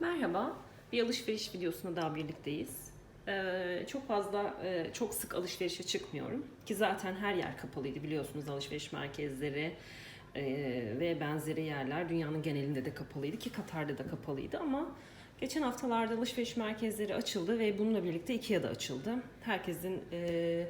Merhaba, bir alışveriş videosunda daha birlikteyiz. Ee, çok fazla, e, çok sık alışverişe çıkmıyorum. Ki zaten her yer kapalıydı biliyorsunuz alışveriş merkezleri e, ve benzeri yerler dünyanın genelinde de kapalıydı ki Katar'da da kapalıydı ama geçen haftalarda alışveriş merkezleri açıldı ve bununla birlikte Ikea da açıldı. Herkesin e,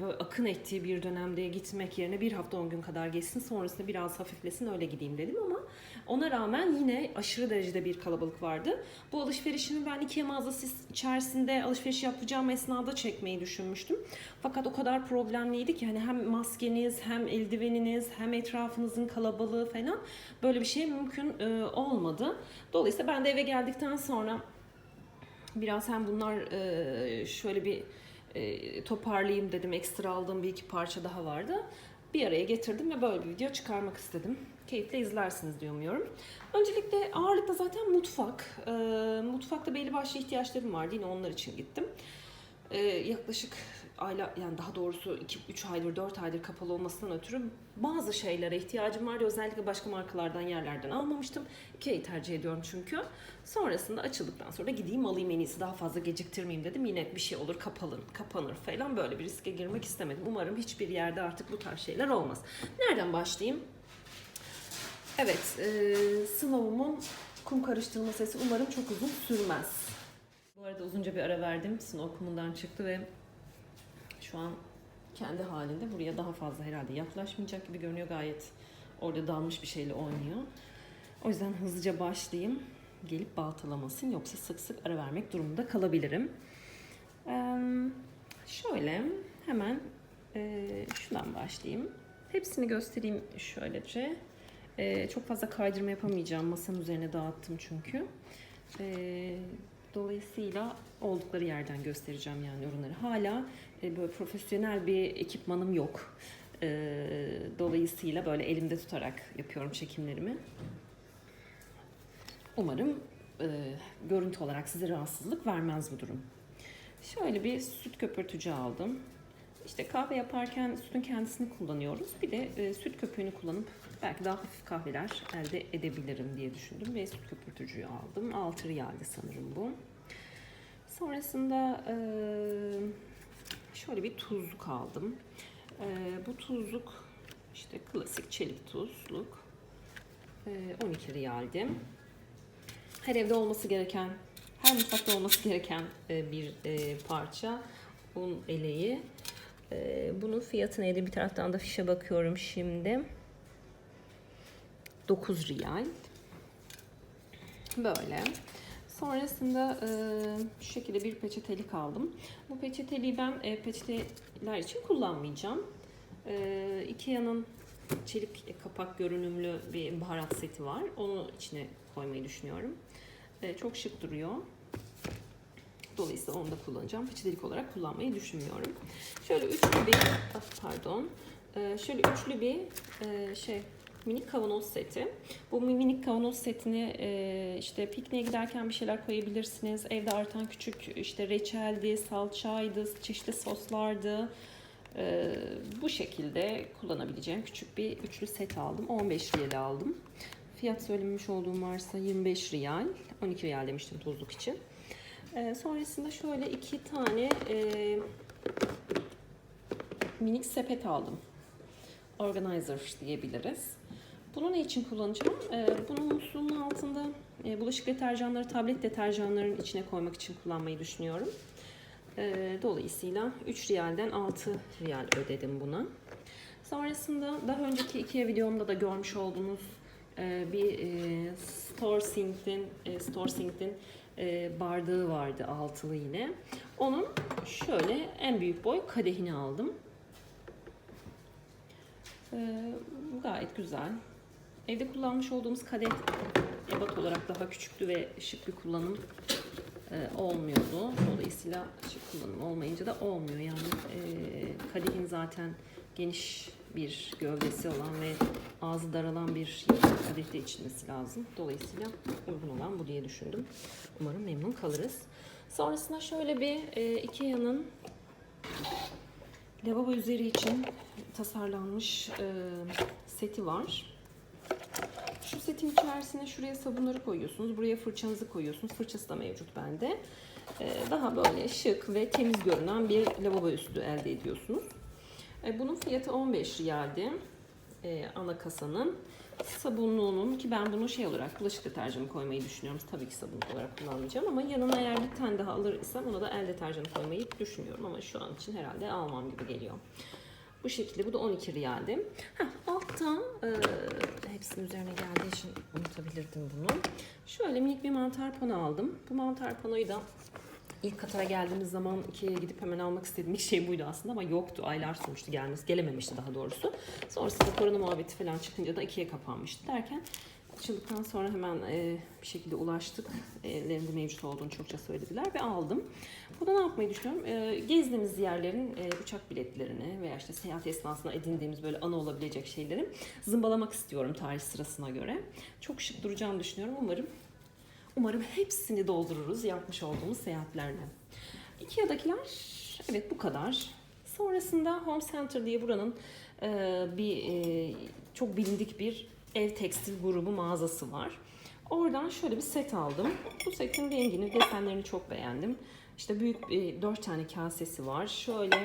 böyle akın ettiği bir dönemde gitmek yerine bir hafta 10 gün kadar geçsin sonrasında biraz hafiflesin öyle gideyim dedim ama ona rağmen yine aşırı derecede bir kalabalık vardı. Bu alışverişimi ben Ikea mağazası içerisinde alışveriş yapacağım esnada çekmeyi düşünmüştüm. Fakat o kadar problemliydi ki hani hem maskeniz hem eldiveniniz hem etrafınızın kalabalığı falan böyle bir şey mümkün e, olmadı. Dolayısıyla ben de eve geldikten sonra biraz hem bunlar e, şöyle bir e, toparlayayım dedim. Ekstra aldığım bir iki parça daha vardı. Bir araya getirdim ve böyle bir video çıkarmak istedim. Keyifle izlersiniz diye umuyorum. Öncelikle ağırlıkla zaten mutfak. E, mutfakta belli başlı ihtiyaçlarım vardı. Yine onlar için gittim. E, yaklaşık ayla yani daha doğrusu 2-3 aydır 4 aydır kapalı olmasından ötürü bazı şeylere ihtiyacım vardı. Özellikle başka markalardan yerlerden almamıştım. Ikea'yı tercih ediyorum çünkü. Sonrasında açıldıktan sonra gideyim alayım en iyisi daha fazla geciktirmeyeyim dedim. Yine bir şey olur kapalın, kapanır falan böyle bir riske girmek istemedim. Umarım hiçbir yerde artık bu tarz şeyler olmaz. Nereden başlayayım? Evet, e, sınavımın kum karıştırma sesi umarım çok uzun sürmez. Bu arada uzunca bir ara verdim. Sınav kumundan çıktı ve şu an kendi halinde buraya daha fazla herhalde yaklaşmayacak gibi görünüyor. Gayet orada dalmış bir şeyle oynuyor. O yüzden hızlıca başlayayım. Gelip baltalamasın yoksa sık sık ara vermek durumunda kalabilirim. Şöyle hemen şundan başlayayım. Hepsini göstereyim şöylece. Çok fazla kaydırma yapamayacağım. Masanın üzerine dağıttım çünkü. Ee, dolayısıyla oldukları yerden göstereceğim yani ürünleri. Hala e, böyle profesyonel bir ekipmanım yok. Ee, dolayısıyla böyle elimde tutarak yapıyorum çekimlerimi. Umarım e, görüntü olarak size rahatsızlık vermez bu durum. Şöyle bir süt köpürtücü aldım. İşte kahve yaparken sütün kendisini kullanıyoruz. Bir de e, süt köpüğünü kullanıp belki daha hafif kahveler elde edebilirim diye düşündüm ve süt köpürtücüyü aldım. 6 riyaldi sanırım bu. Sonrasında e, şöyle bir tuzluk aldım. E, bu tuzluk işte klasik çelik tuzluk. E, 12 riyaldi. Her evde olması gereken, her mutfakta olması gereken e, bir e, parça. Un eleği. E, bunun fiyatı neydi? Bir taraftan da fişe bakıyorum şimdi. 9 riyal. Böyle. Sonrasında e, şu şekilde bir peçetelik aldım. Bu peçeteliği ben e, peçeteler için kullanmayacağım. E, Ikea'nın çelik kapak görünümlü bir baharat seti var. Onu içine koymayı düşünüyorum. E, çok şık duruyor. Dolayısıyla onu da kullanacağım. Peçetelik olarak kullanmayı düşünmüyorum. Şöyle üçlü bir, ah, pardon, E, şöyle üçlü bir e, şey minik kavanoz seti. Bu minik kavanoz setini e, işte pikniğe giderken bir şeyler koyabilirsiniz. Evde artan küçük işte reçeldi, salçaydı, çeşitli soslardı. E, bu şekilde kullanabileceğim küçük bir üçlü set aldım. 15 riyal aldım. Fiyat söylememiş olduğum varsa 25 riyal. 12 riyal demiştim tuzluk için. E, sonrasında şöyle iki tane e, minik sepet aldım. Organizer diyebiliriz. Bunu ne için kullanacağım? Ee, bunun musluğunun altında e, bulaşık deterjanları, tablet deterjanların içine koymak için kullanmayı düşünüyorum. Ee, dolayısıyla 3 riyalden 6 riyal ödedim buna. Sonrasında daha önceki iki videomda da görmüş olduğunuz e, bir e, Storesink'in e, Storesink'in e, bardağı vardı altılı yine. Onun şöyle en büyük boy kadehini aldım. Ee, gayet güzel. Evde kullanmış olduğumuz kadeh ebat olarak daha küçüktü ve şık bir kullanım e, olmuyordu. Dolayısıyla şık kullanım olmayınca da olmuyor. Yani e, kadehin zaten geniş bir gövdesi olan ve ağzı daralan bir kadehte içilmesi lazım. Dolayısıyla uygun olan bu diye düşündüm. Umarım memnun kalırız. Sonrasında şöyle bir e, Ikea'nın lavabo üzeri için tasarlanmış e, seti var. Şu setin içerisine şuraya sabunları koyuyorsunuz. Buraya fırçanızı koyuyorsunuz. Fırçası da mevcut bende. Ee, daha böyle şık ve temiz görünen bir lavabo üstü elde ediyorsunuz. Ee, bunun fiyatı 15 riyaldi. Ee, ana kasanın. Sabunluğunun ki ben bunu şey olarak bulaşık deterjanı koymayı düşünüyorum. Tabii ki sabun olarak kullanmayacağım ama yanına eğer bir tane daha alır ona da el deterjanı koymayı düşünüyorum ama şu an için herhalde almam gibi geliyor. Bu şekilde bu da 12 riyaldi. Heh, altta e, hepsinin üzerine geldiği için unutabilirdim bunu. Şöyle minik bir mantar pano aldım. Bu mantar panoyu da İlk Katar'a geldiğimiz zaman Ikea'ya gidip hemen almak istediğim ilk şey buydu aslında ama yoktu. Aylar sürmüştü gelmesi. Gelememişti daha doğrusu. Sonrasında korona muhabbeti falan çıkınca da Ikea kapanmıştı derken açıldıktan sonra hemen e, bir şekilde ulaştık. Ellerinde mevcut olduğunu çokça söylediler ve aldım. Burada ne yapmayı düşünüyorum? E, gezdiğimiz yerlerin e, uçak biletlerini veya işte seyahat esnasında edindiğimiz böyle anı olabilecek şeyleri zımbalamak istiyorum tarih sırasına göre. Çok şık duracağını düşünüyorum. Umarım Umarım hepsini doldururuz yapmış olduğumuz seyahatlerle. Ikea'dakiler evet bu kadar. Sonrasında Home Center diye buranın e, bir e, çok bilindik bir ev tekstil grubu mağazası var. Oradan şöyle bir set aldım. Bu setin rengini, desenlerini çok beğendim. İşte büyük e, 4 tane kasesi var. Şöyle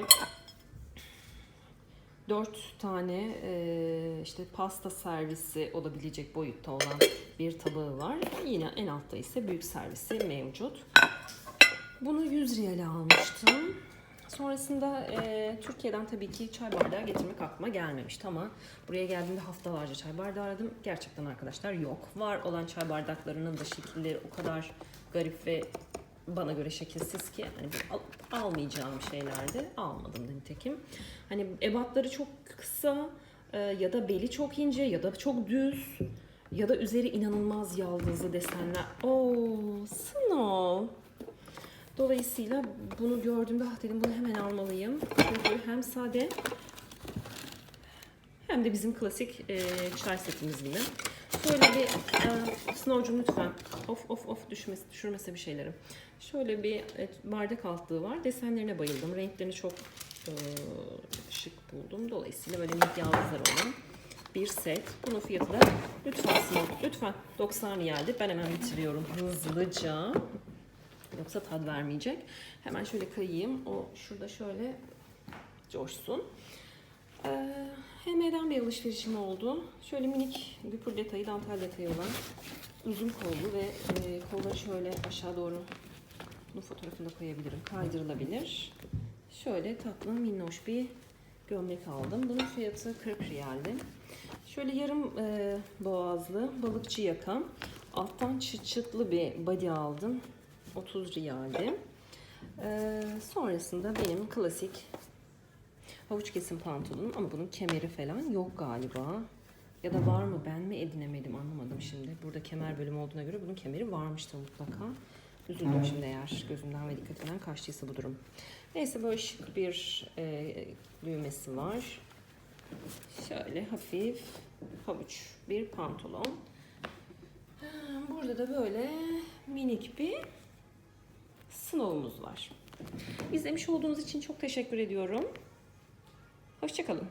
dört tane e, işte pasta servisi olabilecek boyutta olan bir tabağı var. Yine en altta ise büyük servisi mevcut. Bunu 100 riyale almıştım. Sonrasında e, Türkiye'den tabii ki çay bardağı getirmek aklıma gelmemişti ama buraya geldiğimde haftalarca çay bardağı aradım. Gerçekten arkadaşlar yok. Var olan çay bardaklarının da şekilleri o kadar garip ve bana göre şekilsiz ki hani al, almayacağım şeylerdi. Almadım da nitekim. Hani ebatları çok kısa e, ya da beli çok ince ya da çok düz ya da üzeri inanılmaz yaldızlı desenler. Oo, Snow. Dolayısıyla bunu gördüğümde ah dedim bunu hemen almalıyım. Çünkü hem sade hem de bizim klasik e, çay setimiz gibi. Şöyle bir e, Snow'cum lütfen of of of düşmesi, düşürmese bir şeylerim. Şöyle bir e, bardak altlığı var. Desenlerine bayıldım. Renklerini çok e, şık buldum. Dolayısıyla böyle minik yaldızlar olan bir set. Bunun fiyatı da lütfen Snow, lütfen 90 riyaldi. Ben hemen bitiriyorum hızlıca. Yoksa tad vermeyecek. Hemen şöyle kayayım. O şurada şöyle coşsun. Ee, HM'den bir alışverişim oldu. Şöyle minik güpür detayı, dantel detayı olan uzun kollu ve e, kolları şöyle aşağı doğru bunun fotoğrafını da koyabilirim. Kaydırılabilir. Şöyle tatlı minnoş bir gömlek aldım. Bunun fiyatı 40 riyaldi. Şöyle yarım e, boğazlı balıkçı yaka. Alttan çıt çıtlı bir body aldım. 30 riyaldi. E, sonrasında benim klasik havuç kesim pantolonum ama bunun kemeri falan yok galiba. Ya da var mı ben mi edinemedim anlamadım şimdi. Burada kemer bölümü olduğuna göre bunun kemeri varmıştır mutlaka. Üzüldüm şimdi eğer gözümden ve dikkatimden kaçtıysa bu durum. Neyse böyle şık bir e, düğmesi var. Şöyle hafif havuç bir pantolon. Burada da böyle minik bir snow'umuz var. İzlemiş olduğunuz için çok teşekkür ediyorum. Hoşçakalın.